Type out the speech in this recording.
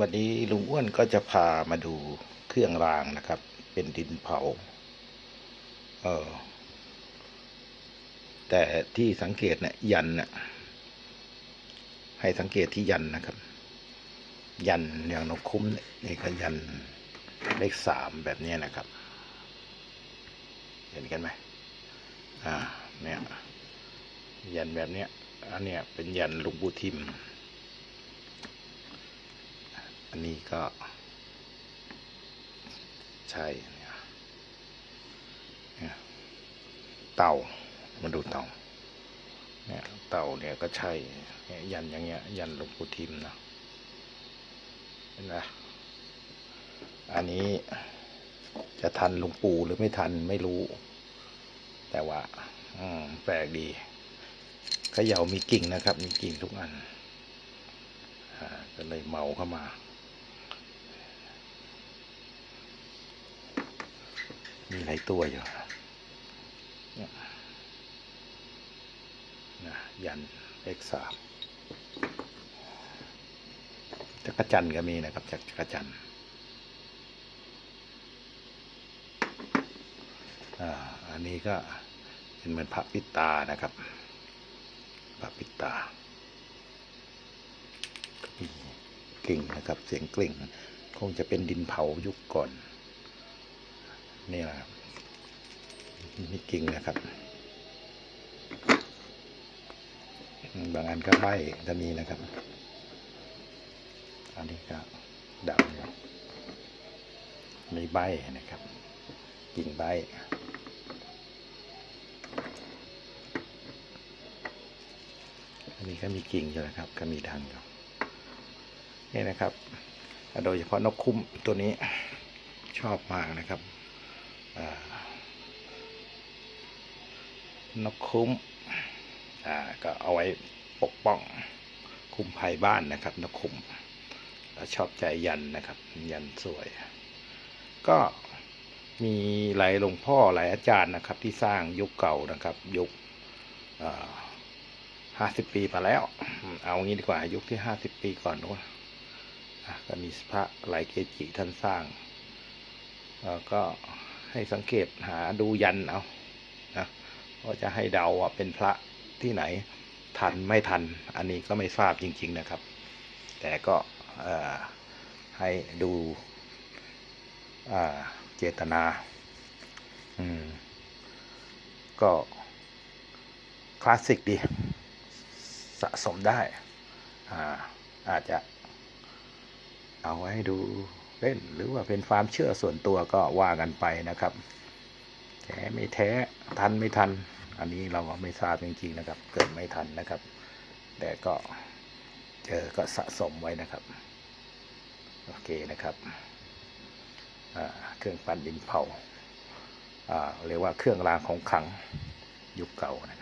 วันนี้ลุงอ้วนก็จะพามาดูเครื่องรางนะครับ เป็นดินเผา เออ แต่ที่สังเกตเนี่ยยันนี่ยให้สังเกตที่ยันนะครับ ยันอย่างนกคุ้มนี่ก็ยันเลขสามแบบนี้นะครับ เห็นกันไหมอ่า เนี่ย ยันแบบเนี้ยอันเนี้ยเป็นยันลุงปู่ทิม อันนี้ก็ ใช่เต่ามาดูเต่าเนี่ยเต่าเนี่ยก็ใช่ยยันอย่างเงี้ย ยันหลวงปู่ทิมนะเห็นไหมอันนี้จะทันหลวงปู่หรือไม่ทันไม่รู้ แต่ว่าอืมแปลกดีเขย่ามีกิ่งนะครับ มีกิ่งทุกอันอ่าก็เลยเมาเข้ามา มีหลายตัวอยู่นะยันเลขสามจักรจันทร์ก็มีนะครับจักจักรจันทร์อันนี้ก็เป็นเหมือนพระปิตานะครับพระปิตาก็มีกลิ่งนะครับ เสียงกลิ่ง คงจะเป็นดินเผายุคก่อน นี่แหละครับมีกิ่งนะครับ บางอันก็ใบก็มีนะครับ อันนี้ก็ดำอยู่มีใบนะครับ กิ่งใบอันนี้ก็มีกิ่งอยู่นะครับ ก็มีดังอยู่นี่นะครับ โดยเฉพาะนกคุ้มตัวนี้ชอบมากนะครับ นกคุ้มก็เอาไว้ปกป้องคุ้มภัยบ้านนะครับนกคุ้มแล้วชอบใจยันนะครับ ยันสวย ก็มีหลายหลวงพ่อหลายอาจารย์นะครับ ที่สร้างยุคเก่านะครับ ยุคห้าสิบปีมาแล้ว เอางี้ดีกว่ายุคที่ห้าสิบปีก่อนนู้นก็มีพระหลายเกจิท่านสร้างแล้วก็ ให้สังเกตหาดูยันเอานะว่าจะให้เดาว่าเป็นพระที่ไหนทันไม่ทัน อันนี้ก็ไม่ทราบจริง ๆนะครับ แต่ก็ให้ดูเจตนาอืมก็ คลาสสิกดี สะสมได้อ่าอาจจะเอาไว้ดู เล่น หรือว่าเป็นความเชื่อส่วนตัวก็ว่ากันไปนะครับแท้ไม่แท้ทันไม่ทัน อันนี้เราก็ไม่ทราบจริงๆนะครับ เกิดไม่ทันนะครับ แต่ก็เจอก็สะสมไว้นะครับ โอเคนะครับเครื่องปั้นดินเผาอ่าเรียกว่าเครื่องรางของขลังยุคเก่านะครับ